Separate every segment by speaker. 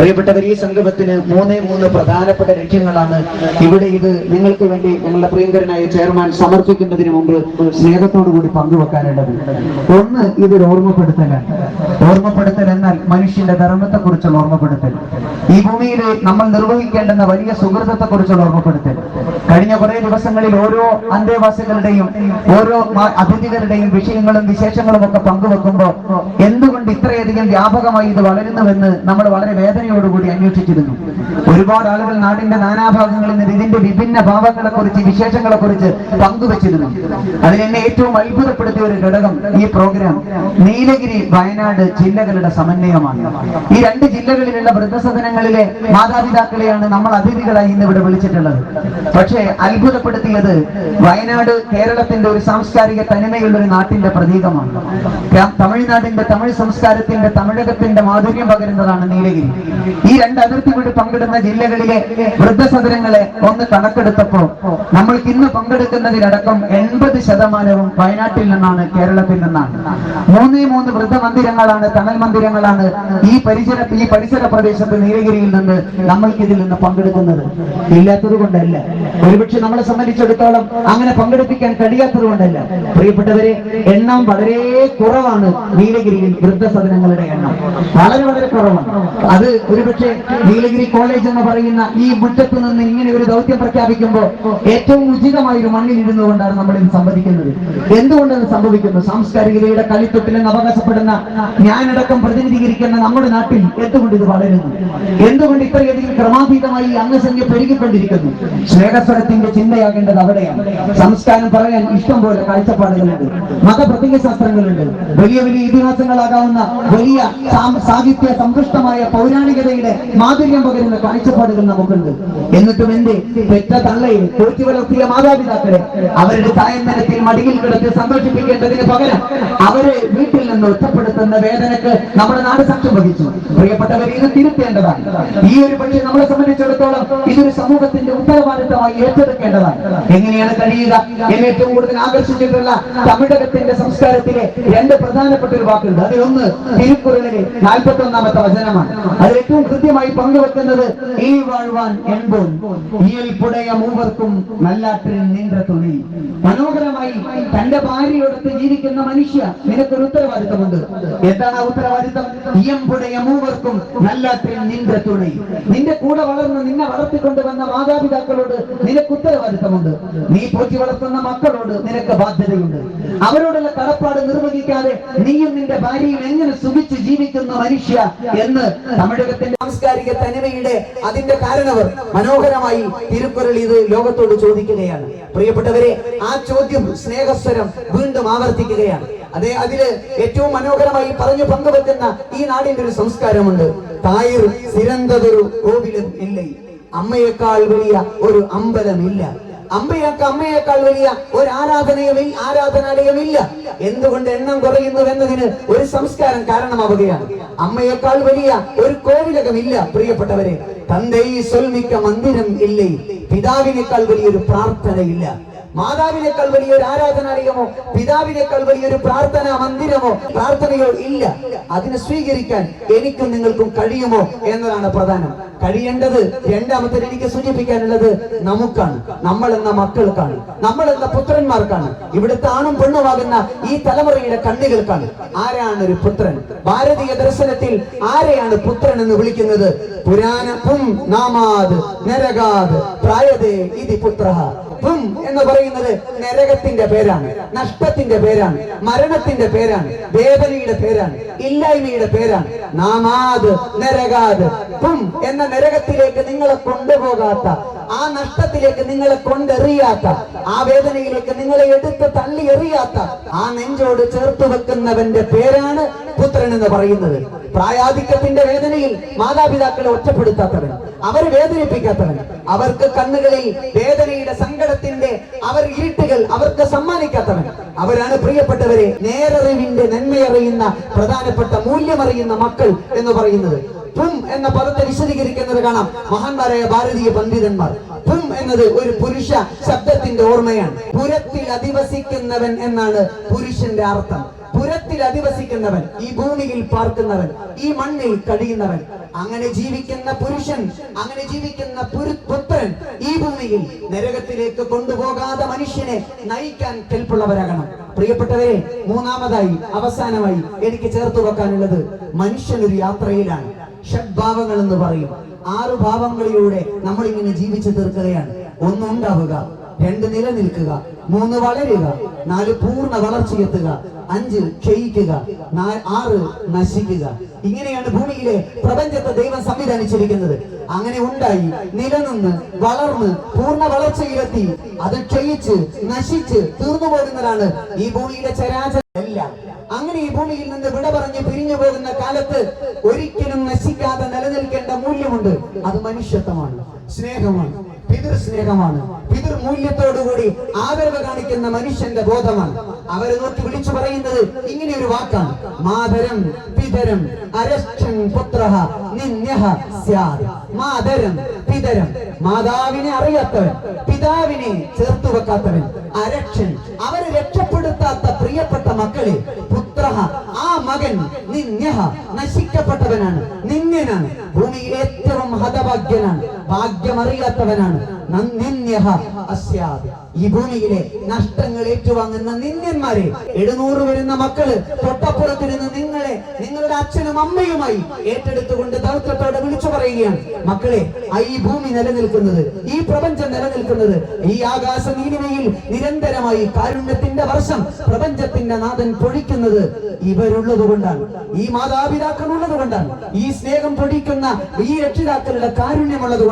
Speaker 1: പ്രിയപ്പെട്ടവർ ഈ സംഗമത്തിന് മൂന്നേ മൂന്ന് പ്രധാനപ്പെട്ട ലക്ഷ്യങ്ങളാണ് ഇവിടെ ഇത് നിങ്ങൾക്ക് വേണ്ടി ഞങ്ങളുടെ പ്രിയങ്കരനായ ചെയർമാൻ സമർപ്പിക്കുന്നതിന് മുമ്പ് സ്നേഹത്തോടു കൂടി പങ്കുവെക്കാനുള്ളത്. ഒന്ന് ഇതൊരു ഓർമ്മപ്പെടുത്തലാണ് ഓർമ്മപ്പെടുത്തൽ എന്നാൽ മനുഷ്യന്റെ ധർമ്മത്തെ കുറിച്ചുള്ള ഓർമ്മപ്പെടുത്തൽ. ഈ ഭൂമിയിൽ നമ്മൾ നിർവഹിക്കേണ്ടുന്ന വലിയ സുഹൃത്തെ കുറിച്ചുള്ള ഓർമ്മപ്പെടുത്തൽ. കഴിഞ്ഞ കുറെ ദിവസങ്ങളിൽ ഓരോ അന്തേവാസികളുടെയും ഓരോ അതിഥികളുടെയും വിഷയങ്ങളും വിശേഷങ്ങളും ഒക്കെ പങ്കുവെക്കുമ്പോൾ എന്തുകൊണ്ട് ഇത്രയധികം വ്യാപകമായി ഇത് വളരുന്നുവെന്ന് നമ്മൾ വളരെ വേദനയോടുകൂടി അന്വേഷിച്ചിരുന്നു. ഒരുപാട് ആളുകൾ നാടിന്റെ നാനാഭാഗങ്ങളിൽ നിന്ന് ഇതിന്റെ വിഭിന്ന ഭാവങ്ങളെ കുറിച്ച് വിശേഷങ്ങളെ കുറിച്ച് പങ്കുവച്ചിരുന്നു അതിനെന്നെ ഏറ്റവും അത്ഭുതപ്പെടുത്തിയ ഒരു ഘടകം ഈ പ്രോഗ്രാം നീലഗിരി വയനാട് ജില്ലകളുടെ സമന്വയമാണ്. ഈ രണ്ട് ജില്ലകളിലുള്ള വൃദ്ധസദനങ്ങളിലെ മാതാപിതാക്കളെയാണ് നമ്മൾ അതിഥികളായി ഇന്ന് ഇവിടെ വിളിച്ചിട്ടുള്ളത്. പക്ഷേ അത്ഭുതപ്പെടുത്തിയത് വയനാട് കേരളത്തിന്റെ ഒരു സാംസ്കാരിക തനിമയുള്ള ഒരു നാട്ടിന്റെ പ്രതീകമാണ്. തമിഴ്നാടിന്റെ തമിഴ് സംസ്കാരത്തിന്റെ തമിഴകത്തിന്റെ മാധുര്യം പകരുന്നതാണ് നീലഗിരി. ഈ രണ്ട് അതിർത്തി കൂടി പങ്കിടുന്ന ജില്ലകളിലെ വൃദ്ധസദനങ്ങളെ ഒന്ന് കണക്കെടുത്തപ്പോൾ നമ്മൾക്ക് ഇന്ന് പങ്കെടുക്കുന്നതിലടക്കം എൺപത് ശതമാനവും വയനാട്ടിൽ നിന്നാണ് കേരളത്തിൽ നിന്നാണ്. മൂന്നേ മൂന്ന് വൃദ്ധ മന്ദിരങ്ങളാണ് തണൽ മന്ദിരങ്ങളാണ് ഈ പരിസര ഈ പരിസര പ്രദേശത്ത് നീലഗിരിയിൽ നിന്ന് നമ്മൾക്ക് ഇതിൽ നിന്ന് പങ്കെടുക്കുന്നത്. ഇല്ലാത്തത് കൊണ്ടല്ല ഒരുപക്ഷെ നമ്മളെ സംബന്ധിച്ചിടത്തോളം അങ്ങനെ പങ്കെടുപ്പിക്കാൻ കഴിയാത്തത് കൊണ്ടല്ല. പ്രിയപ്പെട്ടവരെ എണ്ണം വളരെ കുറവാണ് നീലഗിരിയിൽ വൃദ്ധസദനങ്ങളുടെ എണ്ണം. വളരെ വളരെ കുറവാണ്. അത് ഒരുപക്ഷെ നീലഗിരി കോളേജ് എന്ന് പറയുന്ന ഈ മുറ്റത്ത് നിന്ന് ഇങ്ങനെ ഒരു ദൗത്യം പ്രഖ്യാപിക്കുമ്പോൾ ഏറ്റവും ഉചിതമായ ഒരു മണ്ണിൽ ഇരുന്നു കൊണ്ടാണ് നമ്മൾ ഇത് സംവദിക്കുന്നത് എന്തുകൊണ്ടത് സംഭവിക്കുന്നു? സാംസ്കാരികതയുടെ കളിത്തൊട്ടിലെന്ന് അവകാശപ്പെടുന്ന ഞാനടക്കം പ്രതിനിധീകരിക്കുന്ന നമ്മുടെ നാട്ടിൽ എന്തുകൊണ്ട് ഇത് വളരുന്നു? എന്തുകൊണ്ട് ഇത്രയധികം ക്രമാതീതമായി അംഗസംഖ്യ പെരുകിക്കൊണ്ടിരിക്കുന്നു? സ്നേഹസ്വരത്തിന്റെ ചിന്തയാകേണ്ടത് അവിടെയാണ്. സംസ്കാരം പറയാൻ ഇഷ്ടം പോലെ കാഴ്ചപ്പാടുകളുണ്ട്. മതപ്രതിജ്ഞ ശാസ്ത്രങ്ങളുണ്ട്. വലിയ വലിയ ഇതിഹാസങ്ങളാകാവുന്ന വലിയ സാഹിത്യ സമ്പുഷ്ടമായ പൗരാണികതയുടെ മാധുര്യം പകരുന്ന കാഴ്ചപ്പാടുകൾ നമുക്കുണ്ട്. എന്നിട്ടും എന്റെ പെറ്റ തള്ളയെ തോറ്റി വളർത്തിയ മാതാപിതാക്കളെ അവരുടെ സായന്തനത്തിൽ മടിയിൽ കിടത്തി സന്തോഷിപ്പിക്കേണ്ടതിന് പകരം അവരെ വീട്ടിൽ നിന്ന് ഒറ്റപ്പെടുത്തുന്ന വേദനക്ക് നമ്മുടെ നാട് സാക്ഷ്യം വഹിച്ചു. പ്രിയപ്പെട്ടവരെ ഇത് തിരുത്തേണ്ടതാണ്. ഈ ഒരു പക്ഷേ നമ്മളെ സംബന്ധിച്ചിടത്തോളം ഇതൊരു സമൂഹത്തിന്റെ ഉത്തരവാദിത്തമായി ഏറ്റെടുക്കേണ്ടതാണ് എങ്ങനെയാണ് കഴിയുക എന്നെ ഏറ്റവും കൂടുതൽ ആകർഷിച്ചിട്ടുള്ള തമിഴകത്തിന്റെ സംസ്കാരത്തിലെ രണ്ട് പ്രധാനപ്പെട്ട ഒരു വാക്കുണ്ട്. അതിലൊന്ന് തിരുക്കുറളിലെ നാൽപ്പത്തി ഒന്നാമത്തെ വചനമാണ്. അതിൽ ഏറ്റവും കൃത്യമായി പങ്കുവെക്കുന്നത് ഈ വാഴ്വാൻ എൺപോൻ പുടയ മൂവർക്കും നല്ലാട്ടിൽ നീണ്ട തുണി മനോഹരമായി തന്റെ ഭാര്യയോടൊത്ത് ജീവിക്കുന്ന മനുഷ്യ നിനക്കൊരു ഉത്തരവാദിത്തമുണ്ട്. എന്താണ് ആ ഉത്തരവാദിത്തം? ഇയമ്പുടയ മൂവർക്കും നല്ലാട്ടിൽ നീണ്ട തുണി. നിന്റെ കൂടെ വളർന്ന് നിന്നെ വളർത്തിക്കൊണ്ടുവന്ന മാതാപിതാക്കളോട് നിന നിനക്ക് ഉത്തരവാദിത്തമുണ്ട്. നീ പോറ്റി വളർത്തുന്ന മക്കളോട് നിനക്ക് ബാധ്യതയുണ്ട്. അവരോടുള്ള കടപ്പാട് നിർവഹിക്കാതെ നീയും നിന്റെ ഭാര്യയും എങ്ങനെ സുഖിച്ച് ജീവിക്കുന്ന മനുഷ്യ എന്ന് തമിഴകത്തിന്റെ സാംസ്കാരിക തനിമയുടെ അതിന്റെ കാരണവർ മനോഹരമായി തിരുക്കുറൾ ഇത് ലോകത്തോട് ചോദിക്കുകയാണ്. പ്രിയപ്പെട്ടവരെ ആ ചോദ്യം സ്നേഹസ്വരം വീണ്ടും ആവർത്തിക്കുകയാണ്. അതെ അതിൽ ഏറ്റവും മനോഹരമായി പറഞ്ഞു പങ്കുവെക്കുന്ന ഈ നാടിന്റെ ഒരു സംസ്കാരമുണ്ട്. തായർ സിരന്തതൊരു കോവിലും ഇല്ലേ? അമ്മയേക്കാൾ വലിയ ഒരു അമ്പലമില്ല. അമ്പയൊക്കെ അമ്മയേക്കാൾ വലിയ ഒരു ആരാധനയും ആരാധനാലയമില്ല. എന്തുകൊണ്ട് എണ്ണം കുറയുന്നു എന്നതിന് ഒരു സംസ്കാരം കാരണമാവുകയാണ്. അമ്മയേക്കാൾ വലിയ ഒരു കോവിലകമില്ല പ്രിയപ്പെട്ടവരെ. തന്തൈ സൊൽമിക്ക മന്ദിരം ഇല്ലേ? പിതാവിനേക്കാൾ വലിയൊരു പ്രാർത്ഥനയില്ല. മാതാവിനേക്കാൾ വലിയൊരു ആരാധനാലയമോ പിതാവിനേക്കാൾ വലിയൊരു പ്രാർത്ഥനാ മന്ദിരമോ പ്രാർത്ഥനയോ ഇല്ല. അതിനെ സ്വീകരിക്കാൻ എനിക്കും നിങ്ങൾക്കും കഴിയുമോ എന്നതാണ് പ്രധാനം. കഴിയേണ്ടത് രണ്ടാമത്തെ എനിക്ക് സൂചിപ്പിക്കാനുള്ളത് നമുക്കാണ്. നമ്മൾ എന്ന മക്കൾക്കാണ്. നമ്മൾ എന്ന പുത്രന്മാർക്കാണ്. ഇവിടുത്തെ ആണും പെണ്ണുമാകുന്ന ഈ തലമുറയുടെ കണ്ണുകൾക്കാണ്. ആരാണ് ഒരു പുത്രൻ? ഭാരതീയ ദർശനത്തിൽ ആരെയാണ് പുത്രൻ എന്ന് വിളിക്കുന്നത്? പുരാണ പും നാമാത് നരകാത് പ്രായതേ ഇതി പുത്ര. പും എന്ന് പറയുന്നത് നരകത്തിന്റെ പേരാണ് നഷ്ടത്തിന്റെ പേരാണ് മരണത്തിന്റെ പേരാണ് വേദനയുടെ പേരാണ് ഇല്ലായ്മയുടെ പേരാണ്. നാമാത് നരകാത് പും എന്ന നരകത്തിലേക്ക് നിങ്ങളെ കൊണ്ടുപോകാത്ത ആ നഷ്ടത്തിലേക്ക് നിങ്ങളെ കൊണ്ടെറിയാത്ത ആ വേദനയിലേക്ക് നിങ്ങളെ എടുത്ത് തള്ളി എറിയാത്ത ആ നെഞ്ചോട് ചേർത്ത് വെക്കുന്നവന്റെ പേരാണ് പുത്രൻ എന്ന് പറയുന്നത്. പ്രായാധിക്യത്തിന്റെ വേദനയിൽ മാതാപിതാക്കളെ ഒറ്റപ്പെടുത്താത്തവൻ അവരെ വേദനിപ്പിക്കാത്തവൻ അവർക്ക് കണ്ണുകളിൽ വേദനയുടെ സങ്കടത്തിന്റെ അവർ ഇരുട്ടുകൾ അവർക്ക് സമ്മാനിക്കാത്തവൻ അവരാണ് പ്രിയപ്പെട്ടവരെ നേരറിവിന്റെ നന്മയറിയുന്ന പ്രധാനപ്പെട്ട മൂല്യമറിയുന്ന മക്കൾ എന്ന് പറയുന്നത്. പും എന്ന പദത്തെ വിശദീകരിക്കുന്നത് കാണാം. മഹാന്മാരായ ഭാരതീയ പണ്ഡിതന്മാർ. പും എന്നത് ഒരു പുരുഷ ശബ്ദത്തിന്റെ ഓർമ്മയാണ്. പുരത്തിൽ അധിവസിക്കുന്നവൻ എന്നാണ് പുരുഷന്റെ അർത്ഥം. പുരത്തിൽ അധിവസിക്കുന്നവൻ ഈ ഭൂമിയിൽ പാർക്കുന്നവൻ ഈ മണ്ണിൽ കഴിയുന്നവൻ. അങ്ങനെ ജീവിക്കുന്ന പുരുഷൻ അങ്ങനെ ജീവിക്കുന്ന പുത്രൻ ഈ ഭൂമിയിൽ നരകത്തിലേക്ക് കൊണ്ടുപോകാതെ മനുഷ്യനെ നയിക്കാൻ കെൽപ്പുള്ളവരാകണം. പ്രിയപ്പെട്ടവരെ മൂന്നാമതായി അവസാനമായി എനിക്ക് ചേർത്ത് വെക്കാനുള്ളത് മനുഷ്യൻ ഒരു യാത്രയിലാണ്. ഷഡ്ഭാവങ്ങൾ എന്ന് പറയും. ആറ് ഭാവങ്ങളിലൂടെ നമ്മൾ ഇങ്ങനെ ജീവിച്ചു തീർക്കുകയാണ്. ഒന്നുണ്ടാവുക രണ്ട് നിലനിൽക്കുക മൂന്ന് വളരുക നാല് പൂർണ വളർച്ചയെത്തുക അഞ്ച് ക്ഷയിക്കുക ആറ് നശിക്കുക. ഇങ്ങനെയാണ് ഭൂമിയിലെ പ്രപഞ്ചത്തെ ദൈവം സംവിധാനിച്ചിരിക്കുന്നത്. അങ്ങനെ ഉണ്ടായി നിലനിന്ന് വളർന്ന് പൂർണ വളർച്ചയിലെത്തി. അത് ക്ഷയിച്ച് നശിച്ച് തീർന്നു പോകുന്നതാണ് ഈ ഭൂമിയുടെ ചരാചര. എല്ലാം. അങ്ങനെ ഈ ഭൂമിയിൽ നിന്ന് വിട പറഞ്ഞ് പിരിഞ്ഞു പോകുന്ന കാലത്ത് ഒരിക്കലും നശിക്കാതെ നിലനിൽക്കേണ്ട മൂല്യമുണ്ട്. അത് മനുഷ്യത്വമാണ് സ്നേഹമാണ്. പിതൃസ്നേഹമാണ്. പിതൃമൂല്യത്തോടുകൂടി ആദരവ് കാണിക്കുന്ന മനുഷ്യന്റെ ബോധമാണ്. അവരെ നോക്കി വിളിച്ചു പറയുന്നത് ഇങ്ങനെ ഒരു വാക്കാണ്. മാതരം പിതരം അരക്ഷൻ പുത്ര നിന്യഹ മാതരം പിതരം മാതാവിനെ അറിയാത്തവൻ പിതാവിനെ ചേർത്തു വെക്കാത്തവൻ അരക്ഷൻ അവരെ രക്ഷപ്പെടുത്താത്ത പ്രിയപ്പെട്ട മക്കളെ പുത്ര ആ മകൻ നിന്യഹ നശിക്കപ്പെട്ടവനാണ് നിന്യനാണ് ഭൂമിയിലെ ഏറ്റവും ഹതഭാഗ്യനാണ്. ഭാഗ്യമറിയാത്തവനാണ്. ഈ ഭൂമിയിലെ നഷ്ടങ്ങൾ ഏറ്റുവാങ്ങുന്ന നിന്ദ്യന്മാരെ എഴുന്നൂറ് വരുന്ന മക്കൾ തൊട്ടപ്പുറത്തിരുന്ന് നിങ്ങളെ നിങ്ങളുടെ അച്ഛനും അമ്മയുമായി ഏറ്റെടുത്തുകൊണ്ട് ദൗത്യത്തോടെ വിളിച്ചു പറയുകയാണ്. മക്കളെ ഈ ഭൂമി നിലനിൽക്കുന്നത് ഈ പ്രപഞ്ചം നിലനിൽക്കുന്നത് ഈ ആകാശ നീലിമയിൽ നിരന്തരമായി കാരുണ്യത്തിന്റെ വർഷം പ്രപഞ്ചത്തിന്റെ നാഥൻ പൊഴിക്കുന്നത് ഇവരുള്ളത് കൊണ്ടാണ് ഈ മാതാപിതാക്കൾ ഉള്ളത് കൊണ്ടാണ് ഈ സ്നേഹം പൊടിക്കുന്ന ഈ രക്ഷിതാക്കളുടെ കാരുണ്യമുള്ളത്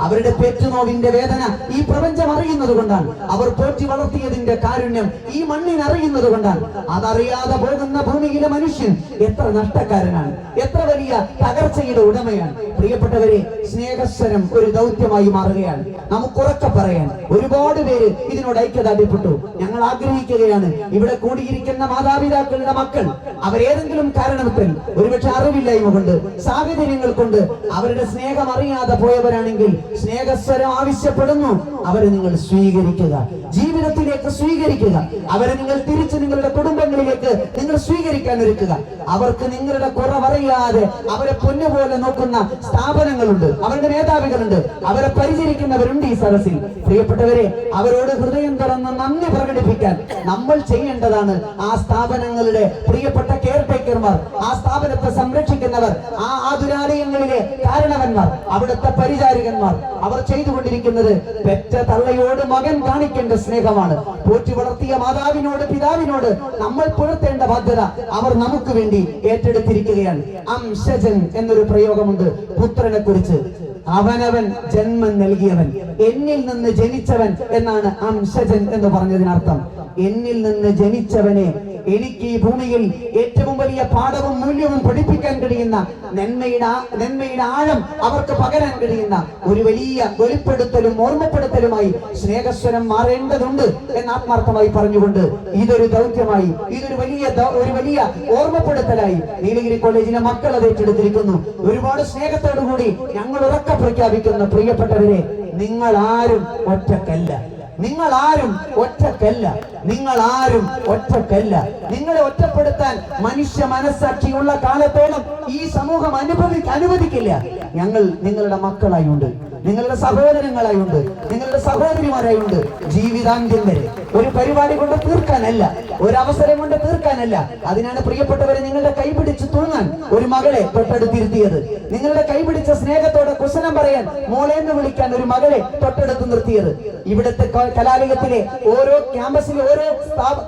Speaker 1: അവരുടെ പെറ്റുനോവിന്റെ വേദന ഈ പ്രപഞ്ചം അറിയുന്നത് കൊണ്ടാണ്. അവർ പോറ്റി വളർത്തിയതിന്റെ കാരുണ്യം ഈ മണ്ണിന് അറിയുന്നത് കൊണ്ടാണ്. അതറിയാതെ പോകുന്ന ഭൂമിയിലെ മനുഷ്യൻ എത്ര നഷ്ടക്കാരനാണ്. എത്ര വലിയ തകർച്ചയുടെ ഉടമയാണ്. പ്രിയപ്പെട്ടവരെ സ്നേഹസ്വരം ഒരു ദൗത്യമായി മാറുകയാണ്. നമുക്ക് ഉറക്കെ പറയാൻ ഒരുപാട് പേര് ഇതിനോട് ഐക്യദാർഢ്യപ്പെട്ടു. ഞങ്ങൾ ആഗ്രഹിക്കുകയാണ് ഇവിടെ കൂടിയിരിക്കുന്ന മാതാപിതാക്കളുടെ മക്കൾ. അവരേതെങ്കിലും കാരണത്തിൽ ഒരുപക്ഷെ അറിവില്ലായ്മ കൊണ്ട് സാഹചര്യങ്ങൾ കൊണ്ട് അവരുടെ സ്നേഹം അറിയാതെ പോയവരാണെങ്കിൽ സ്നേഹസ്വരം ആവശ്യപ്പെടുന്നു അവരെ നിങ്ങൾ സ്വീകരിക്കുക. ജീവിതത്തിലേക്ക് സ്വീകരിക്കുക. അവരെ നിങ്ങൾ തിരിച്ച് നിങ്ങളുടെ കുടുംബങ്ങളിലേക്ക് നിങ്ങൾ സ്വീകരിക്കാൻ ഒരുക്കുക. അവർക്ക് നിങ്ങളുടെ കുറവറിയാതെ അവരെ പൊന്നുപോലെ നോക്കുന്ന സ്ഥാപനങ്ങളുണ്ട്. അവരുടെ മേധാവികളുണ്ട്. അവരെ പരിചരിക്കുന്നവരുണ്ട് ഈ സദസ്സിൽ. പ്രിയപ്പെട്ടവരെ അവരോട് ഹൃദയം തുറന്ന് നന്ദി പ്രകടിപ്പിക്കാൻ നമ്മൾ ചെയ്യേണ്ടതാണ് ആ സ്ഥാപനങ്ങളുടെ പ്രിയപ്പെട്ട കെയർ ടേക്കർമാർ ആ സ്ഥാപനത്തെ സംരക്ഷിക്കുന്നവർ ആ ആതുരാലയങ്ങളിലെ കാരണവന്മാർ അവിടുത്തെ പരിചാരികന്മാർ അവർ ചെയ്തുകൊണ്ടിരിക്കുന്നത് പെറ്റ തള്ളയോട് മകൻ കാണിക്കേണ്ട സ്നേഹമാണ്. പോറ്റി വളർത്തിയ മാതാവിനോട് പിതാവിനോട് നമ്മൾ പുലർത്തേണ്ട ബാധ്യത അവർ നമുക്ക് വേണ്ടി ഏറ്റെടുത്തിരിക്കുകയാണ്. അംശജൻ എന്നൊരു പ്രയോഗമുണ്ട് പുത്രനെ കുറിച്ച് അവനവൻ ജന്മം നൽകിയവൻ. എന്നിൽ നിന്ന് ജനിച്ചവൻ എന്നാണ് അംശജൻ എന്ന് പറഞ്ഞതിനർത്ഥം. എന്നിൽ നിന്ന് ജനിച്ചവനെ എനിക്ക് ഈ ഭൂമിയിൽ ഏറ്റവും വലിയ പാഠവും മൂല്യവും പഠിപ്പിക്കാൻ കഴിയുന്ന നന്മയുടെ നന്മയുടെ ആഴം അവർക്ക് പകരാൻ കഴിയുന്ന ഒരു വലിയ വെളിപ്പെടുത്തലും ഓർമ്മപ്പെടുത്തലുമായി സ്നേഹസ്വരം മാറേണ്ടതുണ്ട് എന്ന് ആത്മാർത്ഥമായി പറഞ്ഞുകൊണ്ട് ഇതൊരു ദൗത്യമായി ഇതൊരു വലിയ ഒരു വലിയ ഓർമ്മപ്പെടുത്തലായി നീലഗിരി കോളേജിലെ മക്കൾ അത് ഏറ്റെടുത്തിരിക്കുന്നു. ഒരുപാട് സ്നേഹത്തോടുകൂടി ഞങ്ങൾ ഉറക്കെ പ്രഖ്യാപിക്കുന്ന. പ്രിയപ്പെട്ടവരെ നിങ്ങൾ ആരും ഒറ്റക്കല്ല. നിങ്ങൾ ആരും ഒറ്റക്കല്ല. നിങ്ങൾ ആരും ഒറ്റക്കല്ല. നിങ്ങളെ ഒറ്റപ്പെടുത്താൻ മനുഷ്യ മനസ്സാക്ഷിയുള്ള കാലത്തോളം ഈ സമൂഹം അനുഭവി അനുവദിക്കില്ല. ഞങ്ങൾ നിങ്ങളുടെ മക്കളായുണ്ട്. നിങ്ങളുടെ സഹോദരങ്ങളായുണ്ട്. നിങ്ങളുടെ സഹോദരിമാരായുണ്ട്. ജീവിതാന്ത്യം വരെ. ഒരു പരിപാടി കൊണ്ട് തീർക്കാനല്ല ഒരു അവസരം കൊണ്ട് തീർക്കാനല്ല. അതിനാണ് പ്രിയപ്പെട്ടവരെ നിങ്ങളുടെ കൈപിടിച്ച് തൂങ്ങാൻ ഒരു മകളെ തൊട്ടടുത്തിരുത്തിയത്. നിങ്ങളുടെ കൈപിടിച്ച സ്നേഹത്തോടെ കുശലം പറയാൻ മോളെ എന്ന് വിളിക്കാൻ ഒരു മകളെ തൊട്ടടുത്ത് നിർത്തിയത്. ഇവിടുത്തെ കലാലയത്തിലെ ഓരോ ക്യാമ്പസിലെ ഓരോ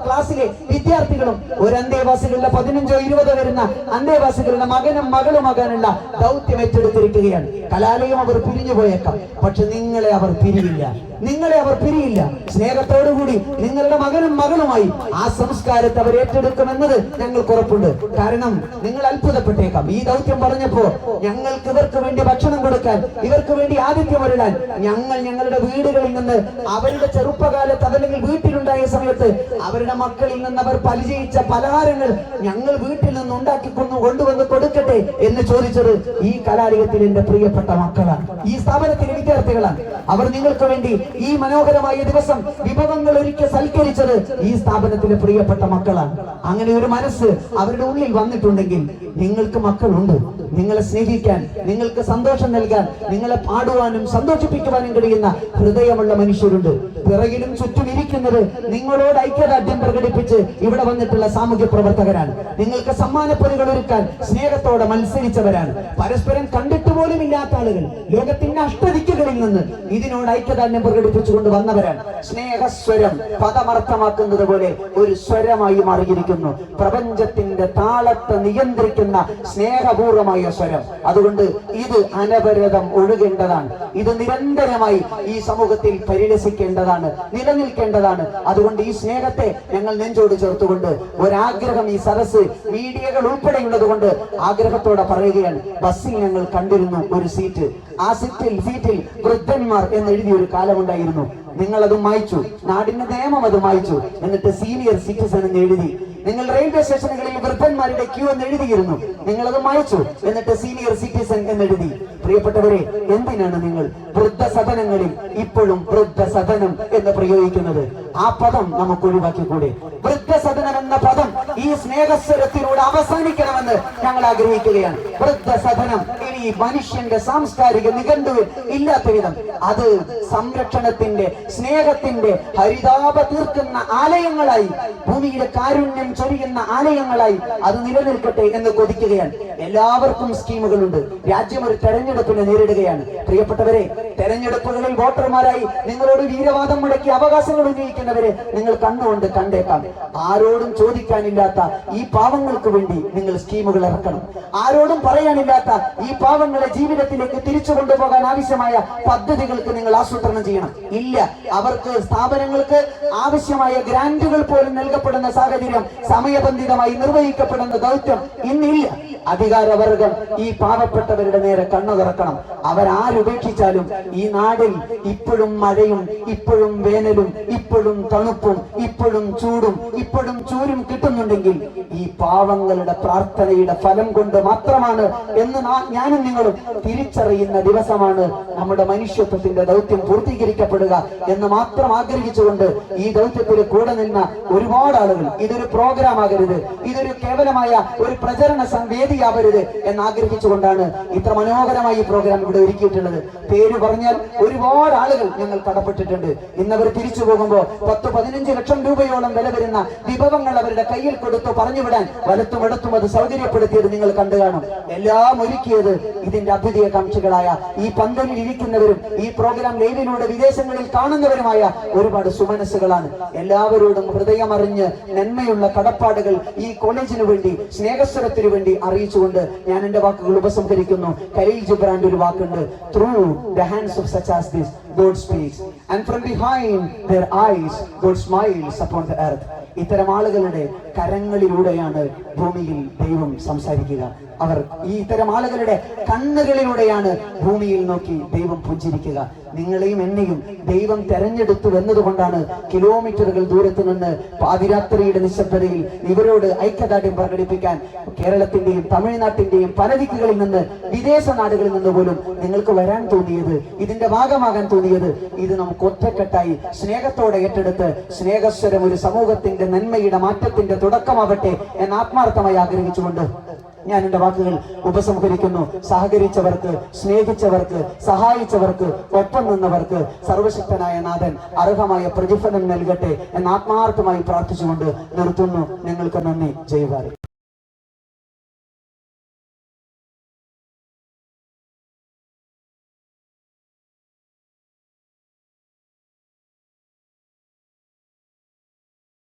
Speaker 1: ക്ലാസ്സിലെ വിദ്യാർത്ഥികളും ഒരു അന്തേവാസികളുടെ പതിനഞ്ചോ ഇരുപതോ വരുന്ന അന്തേവാസികളുടെ മകനും മകളുമാകാനുള്ള ദൗത്യം ഏറ്റെടുത്തിരിക്കുകയാണ്. കലാലയം അവർ പിരിഞ്ഞു പോയേക്കാം പക്ഷെ നിങ്ങളെ അവർ പിരിയില്ല നിങ്ങളെ അവർ പിരിയില്ല. സ്നേഹത്തോടുകൂടി നിങ്ങളുടെ മകനും മകളുമായി ആ സംസ്കാരത്തെ അവർ ഏറ്റെടുക്കുമെന്നത് ഞങ്ങൾക്ക് ഉറപ്പുണ്ട്. കാരണം നിങ്ങൾ അത്ഭുതപ്പെട്ടേക്കാം. ഈ ദൗത്യം പറഞ്ഞപ്പോ ഞങ്ങൾക്ക് ഇവർക്ക് വേണ്ടി ഭക്ഷണം കൊടുക്കാൻ ഇവർക്ക് വേണ്ടി ആതിഥ്യം വരിടാൻ ഞങ്ങൾ ഞങ്ങളുടെ വീടുകളിൽ നിന്ന് അവരുടെ ചെറുപ്പകാലത്ത് അതല്ലെങ്കിൽ വീട്ടിലുണ്ടായ സമയത്ത് അവരുടെ മക്കളിൽ നിന്ന് അവർ പരിചയിച്ച പലഹാരങ്ങൾ ഞങ്ങൾ വീട്ടിൽ നിന്ന് ഉണ്ടാക്കി കൊണ്ടുവന്ന് കൊടുക്കട്ടെ എന്ന് ചോദിച്ചത് ഈ കലാലയത്തിൽ എന്റെ പ്രിയപ്പെട്ട മക്കളാണ്. ഈ സ്ഥാപനത്തിലെ വിദ്യാർത്ഥികളാണ്. അവർ നിങ്ങൾക്ക് വേണ്ടി ഈ മനോഹരമായ ദിവസം വിഭവങ്ങൾ ഒരുക്കി സൽക്കരിച്ചത് ഈ സ്ഥാപനത്തിലെ പ്രിയപ്പെട്ട മക്കളാണ്. അങ്ങനെ ഒരു മനസ്സ് അവരുടെ ഉള്ളിൽ വന്നിട്ടുണ്ടെങ്കിൽ നിങ്ങൾക്ക് മക്കളുണ്ട്. നിങ്ങളെ സ്നേഹിക്കാൻ നിങ്ങൾക്ക് സന്തോഷം നൽകാൻ നിങ്ങളെ പാടുവാനും സന്തോഷിപ്പിക്കുവാനും കഴിയുന്ന ഹൃദയമുള്ള മനുഷ്യരുണ്ട്. പിറകിലും ചുറ്റും ഇരിക്കുന്നത് നിങ്ങളോട് ഐക്യദാർഢ്യം പ്രകടിപ്പിച്ച് ഇവിടെ വന്നിട്ടുള്ള സാമൂഹ്യ പ്രവർത്തകരാണ്. നിങ്ങൾക്ക് സമ്മാനപ്പൊരുകൾ ഒരുക്കാൻ സ്നേഹത്തോടെ മത്സരിച്ചവരാണ്. പരസ്പരം കണ്ടിട്ട് പോലും ഇല്ലാത്ത ആളുകൾ ലോകത്തിന്റെ അഷ്ടദിക്കുകളിൽ നിന്ന് ഇതിനോട് ഐക്യദാർഢ്യം പ്രകടിപ്പിച്ചുകൊണ്ട് വന്നവരാണ്. സ്നേഹസ്വരം പദമർത്ഥമാക്കുന്നത് പോലെ ഒരു സ്വരമായി മാറിയിരിക്കുന്നു. പ്രപഞ്ചത്തിന്റെ താളത്തെ നിയന്ത്രിക്കുന്ന സ്നേഹപൂർവമായ സ്വരം. അതുകൊണ്ട് ഇത് അനവരതം ഒഴുകേണ്ടതാണ്. ഇത് നിരന്തരമായി ഈ സമൂഹത്തിൽ പരിരസിക്കേണ്ടതാണ് നിലനിൽക്കേണ്ടതാണ്. അതുകൊണ്ട് ഈ സ്നേഹത്തെ ഞങ്ങൾ നെഞ്ചോട് ചേർത്തുകൊണ്ട് ഒരാഗ്രഹം ഈ സരസ് മീഡിയകൾ ഉൾപ്പെടെയുള്ളത് കൊണ്ട് ആഗ്രഹത്തോടെ പറയുകയാണ്. ബസ്സിൽ ഞങ്ങൾ കണ്ടിരുന്നു ഒരു സീറ്റ്. ആ സീറ്റിൽ വൃദ്ധന്മാർ എന്ന് എഴുതിയ ഒരു കാലമുണ്ടായിരുന്നു. നിങ്ങൾ അത് മായ്ച്ചു നാടിന്റെ നിയമം അത് മായ്ച്ചു എന്നിട്ട് സീനിയർ സിറ്റിസൺ എന്ന് എഴുതി. നിങ്ങൾ റെയിൽവേ സ്റ്റേഷനുകളിൽ വൃദ്ധന്മാരുടെ ക്യൂ എന്ന് എഴുതിയിരുന്നു. നിങ്ങൾ അത് മായ്ച്ചു എന്നിട്ട് സീനിയർ സിറ്റിസൺ എന്ന് എഴുതി. പ്രിയപ്പെട്ടവരെ എന്തിനാണ് നിങ്ങൾ വൃദ്ധ സദനങ്ങളിൽ ഇപ്പോഴും വൃദ്ധ സദനം എന്ന് പ്രയോഗിക്കുന്നത്? ആ പദം നമുക്ക് ഒഴിവാക്കിക്കൂടെ. വൃദ്ധസദനം എന്ന പദം ഈ സ്നേഹസ്വരത്തിലൂടെ അവസാനിക്കണമെന്ന് ഞങ്ങൾ ആഗ്രഹിക്കുകയാണ്. വൃദ്ധസദനം ഇനി മനുഷ്യന്റെ സാംസ്കാരിക നിഘണ്ടുവിൽ ഇല്ലാത്ത വിധം അത് സംരക്ഷണത്തിന്റെ സ്നേഹത്തിന്റെ ഹരിതാപ തീർക്കുന്ന ആലയങ്ങളായി ഭൂമിയുടെ കാരുണ്യം ചൊരിയുന്ന ആലയങ്ങളായി അത് നിലനിൽക്കട്ടെ എന്ന് കൊതിക്കുകയാണ്. എല്ലാവർക്കും സ്കീമുകളുണ്ട്. രാജ്യം ഒരു തെരഞ്ഞെടുപ്പിനെ നേരിടുകയാണ്. പ്രിയപ്പെട്ടവരെ തെരഞ്ഞെടുപ്പുകളിൽ വോട്ടർമാരായി നിങ്ങളോട് വീരവാദം മുടക്കി അവകാശങ്ങൾ ഉന്നയിക്കുന്നവരെ നിങ്ങൾ കണ്ണുകൊണ്ട് കണ്ടേക്കാം. ആരോടും ചോദിക്കാനില്ലാത്ത ഈ പാവങ്ങൾക്ക് വേണ്ടി നിങ്ങൾ സ്കീമുകൾ ഇറക്കണം. ആരോടും പറയാനില്ലാത്ത ഈ പാവങ്ങളെ ജീവിതത്തിലേക്ക് തിരിച്ചു കൊണ്ടുപോകാൻ ആവശ്യമായ പദ്ധതികൾക്ക് നിങ്ങൾ ആസൂത്രണം ചെയ്യണം. ഇല്ല അവർക്ക് സ്ഥാപനങ്ങൾക്ക് ആവശ്യമായ ഗ്രാന്റുകൾ പോലും നൽകപ്പെടുന്ന സാഹചര്യം സമയബന്ധിതമായി നിർവഹിക്കപ്പെടുന്ന ദൗത്യം ഇന്നില്ല. അധികാരവർഗം ഈ പാവപ്പെട്ടവരുടെ നേരെ കണ്ണു തുറക്കണം. അവരാരുപേക്ഷിച്ചാലും ഈ നാടിൽ ഇപ്പോഴും മഴയും ഇപ്പോഴും വേനലും ഇപ്പോഴും തണുപ്പും ഇപ്പോഴും ചൂടും ഇപ്പോഴും ചൂരും കിട്ടുന്നുണ്ടെങ്കിൽ ഈ പാവങ്ങളുടെ പ്രാർത്ഥനയുടെ ഫലം കൊണ്ട് മാത്രമാണ് എന്ന് ഞാനും നിങ്ങളും തിരിച്ചറിയുന്ന ദിവസമാണ് നമ്മുടെ മനുഷ്യത്വത്തിന്റെ ദൗത്യം പൂർത്തീകരിക്കപ്പെടുക എന്ന് മാത്രം ആഗ്രഹിച്ചുകൊണ്ട് ഈ ദൗത്യത്തിൽ കൂടെ നിന്ന ഒരുപാട് ആളുകൾ. ഇതൊരു പ്രോഗ്രാം ആകരുത്. ഇതൊരു കേവലമായ ഒരു പ്രചരണ സംവേദിയാവ എന്ന് ആഗ്രഹിച്ചുകൊണ്ടാണ് ഇത്ര മനോഹരമായി പ്രോഗ്രാം ഇവിടെ ഒരുക്കിയിട്ടുള്ളത്. പേര് പറഞ്ഞാൽ ഒരുപാട് ആളുകൾ ഞങ്ങൾ കടപ്പെട്ടിട്ടുണ്ട്. ഇന്നവർ തിരിച്ചു പോകുമ്പോൾ പത്ത് പതിനഞ്ച് ലക്ഷം രൂപയോളം വില വരുന്ന വിഭവങ്ങൾ അവരുടെ കയ്യിൽ കൊടുത്തു പറഞ്ഞുവിടാൻ വലത്തും ഇടത്തും അത് സൗകര്യപ്പെടുത്തിയത് നിങ്ങൾ കണ്ടു കാണും. എല്ലാം ഒരുക്കിയത് ഇതിന്റെ അഭ്യുദയകാംക്ഷികളായ ഈ പന്തലിൽ ഇരിക്കുന്നവരും ഈ പ്രോഗ്രാം ലൈവിലൂടെ വിദേശങ്ങളിൽ കാണുന്നവരുമായ ഒരുപാട് സുമനസ്സുകളാണ്. എല്ലാവരോടും ഹൃദയമറിഞ്ഞ് നന്മയുള്ള കടപ്പാടുകൾ ഈ കോളേജിനു വേണ്ടി സ്നേഹസ്വരത്തിനു വേണ്ടി അറിയിച്ചുകൊണ്ട് ഞാൻ എന്റെ വാക്കുകൾ ഉപസംഹരിക്കുന്നു. കലീൽ ജിബ്രാന്റെ ഒരു വാക്കുണ്ട്. Through the hands of such as this God speaks and from behind their eyes God smiles upon the earth ഇത്തരം ആളുകളുടെ കരങ്ങളിലൂടെയാണ് ഭൂമിയിൽ ദൈവം സംസാരിക്കുക. അവർ ഈ ഇത്തരം ആളുകളുടെ കണ്ണുകളിലൂടെയാണ് ഭൂമിയിൽ നോക്കി ദൈവം പുഞ്ചിരിക്കുക. നിങ്ങളെയും എന്നെയും ദൈവം തെരഞ്ഞെടുത്തു എന്നതുകൊണ്ടാണ് കിലോമീറ്ററുകൾ ദൂരത്ത് നിന്ന് പാതിരാത്രിയുടെ നിശബ്ദതയിൽ ഇവരോട് ഐക്യദാർഢ്യം പ്രകടിപ്പിക്കാൻ കേരളത്തിന്റെയും തമിഴ്നാട്ടിന്റെയും പല ദിക്കുകളിൽ നിന്ന് വിദേശ നാടുകളിൽ നിന്ന് പോലും നിങ്ങൾക്ക് വരാൻ തോന്നിയത് ഇതിന്റെ ഭാഗമാകാൻ തോന്നിയത് ഇത് നമുക്ക് ഒറ്റക്കെട്ടായി സ്നേഹത്തോടെ ഏറ്റെടുത്ത് സ്നേഹസ്വരം ഒരു സമൂഹത്തിന്റെ നന്മയുടെ മാറ്റത്തിന്റെ തുടക്കമാവട്ടെ എന്ന് ആത്മാർത്ഥമായി ആഗ്രഹിച്ചുകൊണ്ട് ഞാൻ എന്റെ വാക്കുകൾ ഉപസംഹരിക്കുന്നു. സഹകരിച്ചവർക്ക് സ്നേഹിച്ചവർക്ക് സഹായിച്ചവർക്ക് ഒപ്പം നിന്നവർക്ക് സർവശക്തനായ നാഥൻ അർഹമായ പ്രതിഫലം നൽകട്ടെ എന്ന് ആത്മാർത്ഥമായി പ്രാർത്ഥിച്ചുകൊണ്ട് നിർത്തുന്നു. നിങ്ങൾക്ക് നന്ദി. ജയ് ഭാരത്.